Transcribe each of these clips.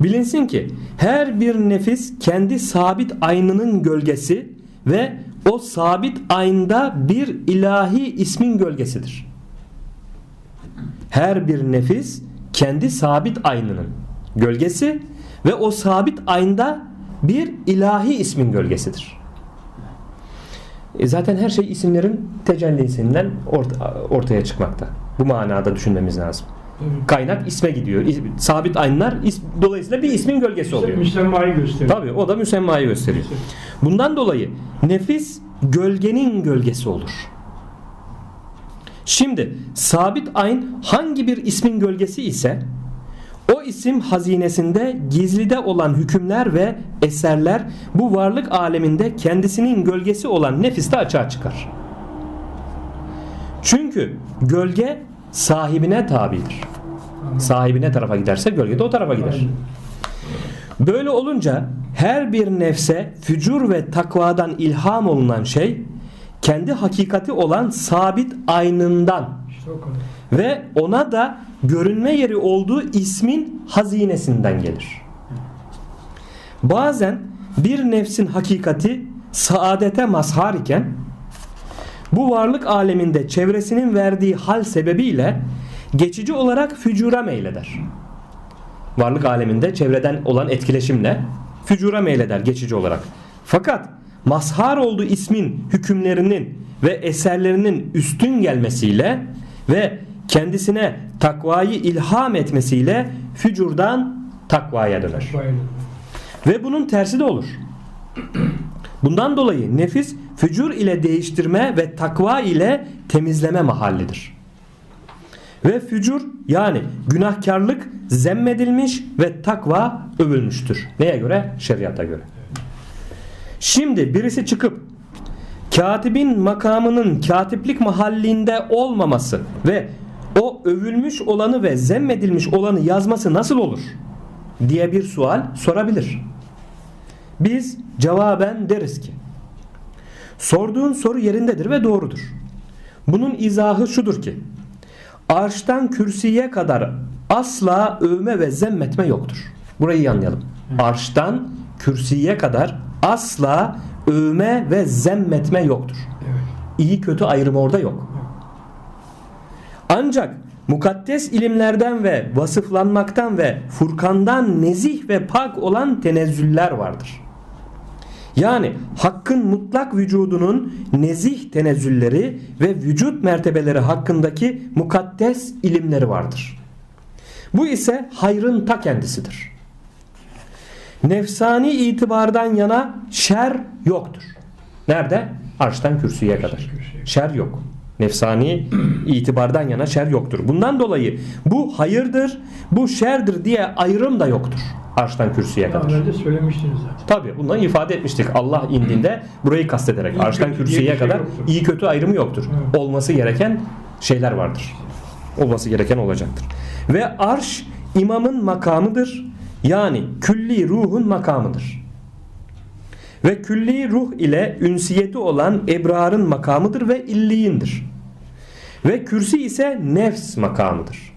Bilinsin ki her bir nefis kendi sabit aynının gölgesi ve o sabit aynda bir ilahi ismin gölgesidir. Her bir nefis kendi sabit aynının gölgesi ve o sabit aynda bir ilahi ismin gölgesidir. E zaten her şey isimlerin tecellisinden orta, ortaya çıkmakta. Bu manada düşünmemiz lazım. Kaynak isme gidiyor. İs- Sabit aynlar is- dolayısıyla bir ismin gölgesi oluyor. Müsemmayı gösteriyor. Tabii o da müsemmayı gösteriyor. Bundan dolayı nefis gölgenin gölgesi olur. Şimdi sabit ayn hangi bir ismin gölgesi ise o isim hazinesinde gizlide olan hükümler ve eserler bu varlık aleminde kendisinin gölgesi olan nefiste açığa çıkar. Çünkü gölge sahibine tabidir. Sahibine tarafa giderse gölge de o tarafa gider. Böyle olunca her bir nefse fücur ve takvadan ilham olunan şey kendi hakikati olan sabit aynından ve ona da görünme yeri olduğu ismin hazinesinden gelir. Bazen bir nefsin hakikati saadete mazhar iken bu varlık aleminde çevresinin verdiği hal sebebiyle geçici olarak fücura meyleder. Varlık aleminde çevreden olan etkileşimle fücura meyleder geçici olarak. Fakat mazhar olduğu ismin hükümlerinin ve eserlerinin üstün gelmesiyle ve kendisine takvayı ilham etmesiyle fücurdan takvaya döner. Ve bunun tersi de olur. Bundan dolayı nefis fücur ile değiştirme ve takva ile temizleme mahallidir. Ve fücur yani günahkarlık zemmedilmiş ve takva övülmüştür. Neye göre? Şeriata göre. Şimdi birisi çıkıp katibin makamının katiplik mahallinde olmaması ve o övülmüş olanı ve zemmedilmiş olanı yazması nasıl olur? diye bir sual sorabilir. Biz cevaben deriz ki sorduğun soru yerindedir ve doğrudur. Bunun izahı şudur ki arştan kürsüye kadar asla övme ve zemmetme yoktur. Burayı iyi anlayalım. Arştan kürsüye kadar asla övme ve zemmetme yoktur. İyi kötü ayrımı orada yok. Ancak mukaddes ilimlerden ve vasıflanmaktan ve Furkan'dan nezih ve pak olan tenezzüller vardır. Yani hakkın mutlak vücudunun nezih tenezzülleri ve vücut mertebeleri hakkındaki mukaddes ilimleri vardır. Bu ise hayrın ta kendisidir. Nefsani itibardan yana şer yoktur. Nerede? Arştan kürsüye kadar. Şer yok. Nefsani itibardan yana şer yoktur. Bundan dolayı bu hayırdır, bu şerdir diye ayrım da yoktur. Arştan kürsüye Daha kadar. önce söylemiştiniz zaten. Tabi bundan ifade etmiştik. Allah indinde burayı kastederek İyi arştan kürsüye şey kadar yoktur. iyi kötü ayrımı yoktur. Evet. Olması gereken şeyler vardır. Olması gereken olacaktır. Ve arş imamın makamıdır. Yani külli ruhun makamıdır. Ve külli ruh ile ünsiyeti olan ebrarın makamıdır ve illiyindir. Ve kürsi ise nefs makamıdır.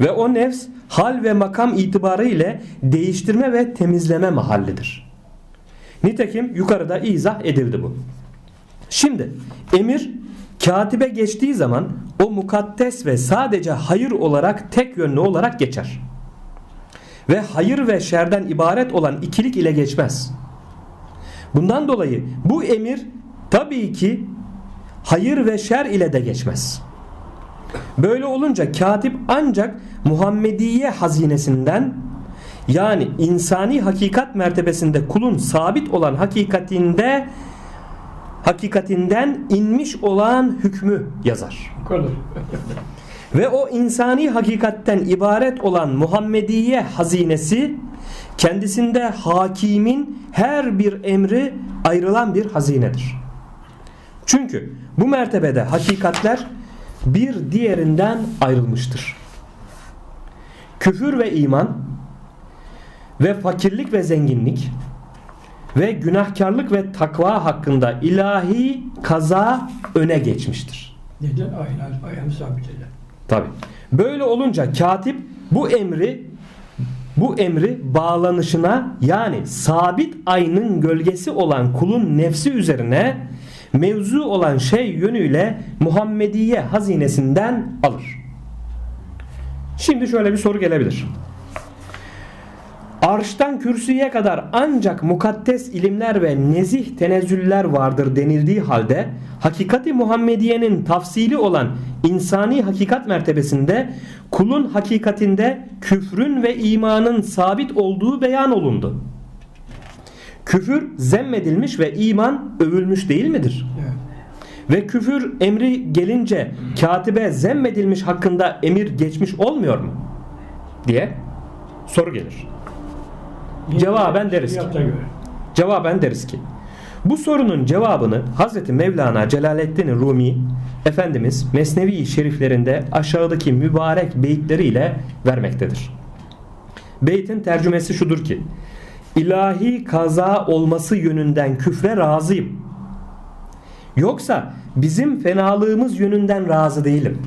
Ve o nefs hal ve makam itibarı ile değiştirme ve temizleme mahallidir. Nitekim yukarıda izah edildi bu. Şimdi emir katibe geçtiği zaman o mukaddes ve sadece hayır olarak tek yönlü olarak geçer. Ve hayır ve şerden ibaret olan ikilik ile geçmez. Bundan dolayı bu emir tabii ki hayır ve şer ile de geçmez. Böyle olunca katip ancak Muhammediye hazinesinden yani insani hakikat mertebesinde kulun sabit olan hakikatinde hakikatinden inmiş olan hükmü yazar. Ve o insani hakikatten ibaret olan Muhammediye hazinesi kendisinde hakimin her bir emri ayrılan bir hazinedir. Çünkü bu mertebede hakikatler bir diğerinden ayrılmıştır. Küfür ve iman ve fakirlik ve zenginlik ve günahkarlık ve takva hakkında ilahi kaza öne geçmiştir. Neden? Aynen, ayağını sabit eder. Tabi. Böyle olunca katip bu emri bu emri bağlanışına yani sabit aynın gölgesi olan kulun nefsi üzerine mevzu olan şey yönüyle Muhammediye hazinesinden alır. Şimdi şöyle bir soru gelebilir. Arştan kürsüye kadar ancak mukaddes ilimler ve nezih tenezzüller vardır denildiği halde hakikati Muhammediye'nin tafsili olan insani hakikat mertebesinde kulun hakikatinde küfrün ve imanın sabit olduğu beyan olundu. Küfür zemmedilmiş ve iman övülmüş değil midir? Evet. Ve küfür emri gelince katibe zemmedilmiş hakkında emir geçmiş olmuyor mu? diye soru gelir. Cevaben deriz ki. Cevaben deriz ki bu sorunun cevabını Hz. Mevlana Celaleddin Rumi Efendimiz Mesnevi şeriflerinde aşağıdaki mübarek beyitleriyle vermektedir. Beytin tercümesi şudur ki ilahi kaza olması yönünden küfre razıyım. Yoksa bizim fenalığımız yönünden razı değilim.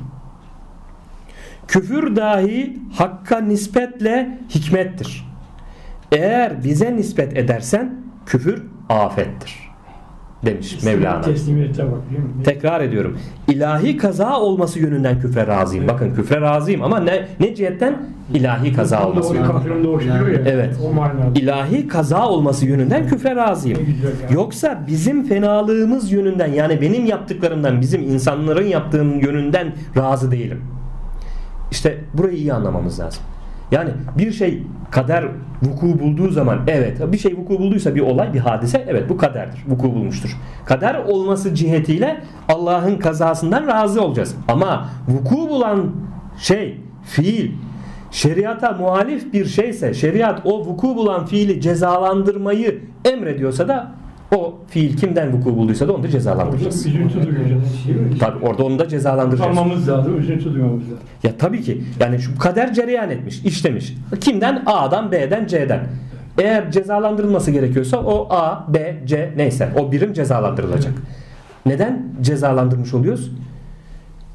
Küfür dahi hakka nispetle hikmettir. Eğer bize nispet edersen küfür afettir. Demiş Mevlana. Tekrar ediyorum. İlahi kaza olması yönünden küfre razıyım. Bakın küfre razıyım ama ne, ne cihetten? İlahi kaza olması yönünden. Evet. İlahi kaza olması yönünden küfre razıyım. Yoksa bizim fenalığımız yönünden yani benim yaptıklarımdan bizim insanların yaptığım yönünden razı değilim. İşte burayı iyi anlamamız lazım. Yani bir şey kader vuku bulduğu zaman evet bir şey vuku bulduysa bir olay bir hadise evet bu kaderdir vuku bulmuştur. Kader olması cihetiyle Allah'ın kazasından razı olacağız. Ama vuku bulan şey fiil şeriata muhalif bir şeyse şeriat o vuku bulan fiili cezalandırmayı emrediyorsa da o fiil kimden vuku bulduysa da onu da cezalandıracağız. üzüntü duyacağız. Değil mi? Tabi orada onu da cezalandıracağız. Almamız lazım, üzüntü duymamız lazım. Ya tabii ki yani şu kader cereyan etmiş, işlemiş. Kimden? A'dan, B'den, C'den. Eğer cezalandırılması gerekiyorsa o A, B, C neyse o birim cezalandırılacak. Neden cezalandırmış oluyoruz?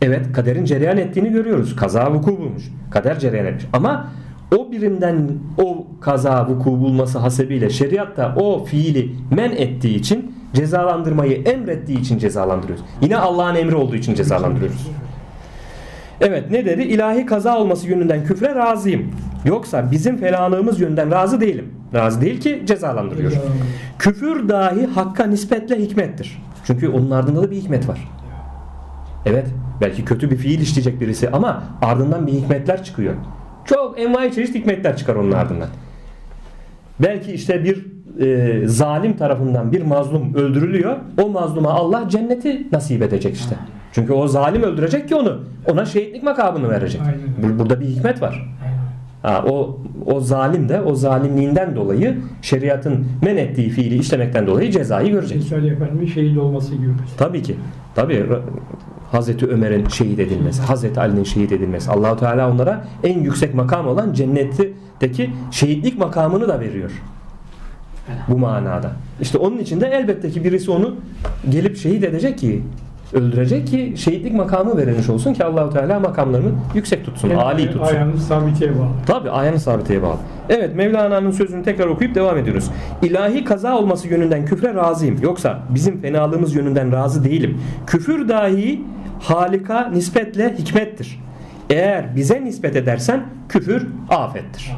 Evet kaderin cereyan ettiğini görüyoruz. Kaza vuku bulmuş. Kader cereyan etmiş. Ama o birimden o kaza vuku bulması hasebiyle şeriatta o fiili men ettiği için cezalandırmayı emrettiği için cezalandırıyoruz. Yine Allah'ın emri olduğu için cezalandırıyoruz. Evet ne dedi? İlahi kaza olması yönünden küfre razıyım. Yoksa bizim felanlığımız yönünden razı değilim. Razı değil ki. Cezalandırıyor. Küfür dahi hakka nispetle hikmettir. Çünkü onun ardında da bir hikmet var. Evet belki kötü bir fiil işleyecek birisi ama ardından bir hikmetler çıkıyor. Çok envai çeşit hikmetler çıkar onun ardından. Belki işte bir e, zalim tarafından bir mazlum öldürülüyor. O mazluma Allah cenneti nasip edecek işte. Çünkü o zalim öldürecek ki onu. Ona şehitlik makamını verecek. Aynen Burada bir hikmet var. Ha, o o zalim de o zalimliğinden dolayı şeriatın men ettiği fiili işlemekten dolayı cezayı görecek. Şehit olması gibi. Tabii ki. Tabii Hazreti Ömer'in şehit edilmesi, Hazreti Ali'nin şehit edilmesi. Allahu Teala onlara en yüksek makam olan cennetteki şehitlik makamını da veriyor. Bu manada. İşte onun için de elbette ki birisi onu gelip şehit edecek ki öldürecek ki şehitlik makamı verilmiş olsun ki Allahu Teala makamlarını yüksek tutsun, Yani âli tutsun. Ayağını sabiteye bağlı. Tabi ayağını sabiteye bağlı. Evet Mevlana'nın sözünü tekrar okuyup devam ediyoruz. İlahi kaza olması yönünden küfre razıyım. Yoksa bizim fenalığımız yönünden razı değilim. Küfür dahi halika nispetle hikmettir. Eğer bize nispet edersen küfür afettir.